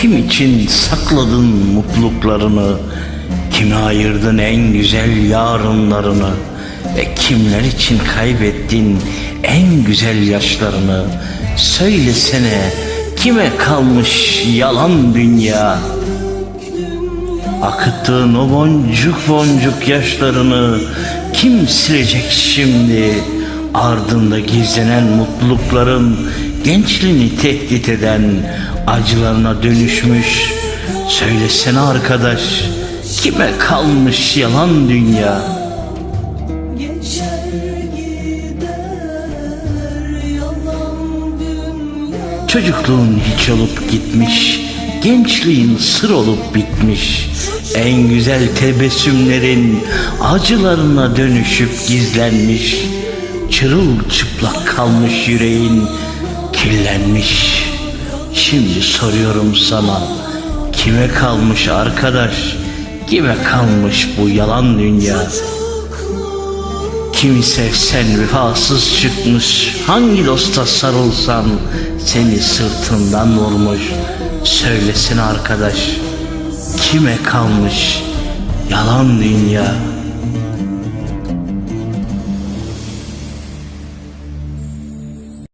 Kim için sakladın mutluluklarını? Kime ayırdın en güzel yarınlarını? Ve kimler için kaybettin en güzel yaşlarını? Söylesene kime kalmış yalan dünya? Akıttığın o boncuk boncuk yaşlarını kim silecek şimdi? Ardında gizlenen mutlulukların gençliğini tehdit eden acılarına dönüşmüş. Söylesene arkadaş, kime kalmış yalan dünya? Geçer gider yalan dünya Çocukluğun hiç olup gitmiş, gençliğin sır olup bitmiş. En güzel tebessümlerin acılarına dönüşüp gizlenmiş. Çırılçıplak kalmış yüreğin kirlenmiş. Şimdi soruyorum sana, kime kalmış arkadaş, kime kalmış bu yalan dünya? Kimi sevsen vefasız çıkmış Hangi dosta sarılsan Seni sırtından vurmuş Söylesin arkadaş Kime kalmış Yalan dünya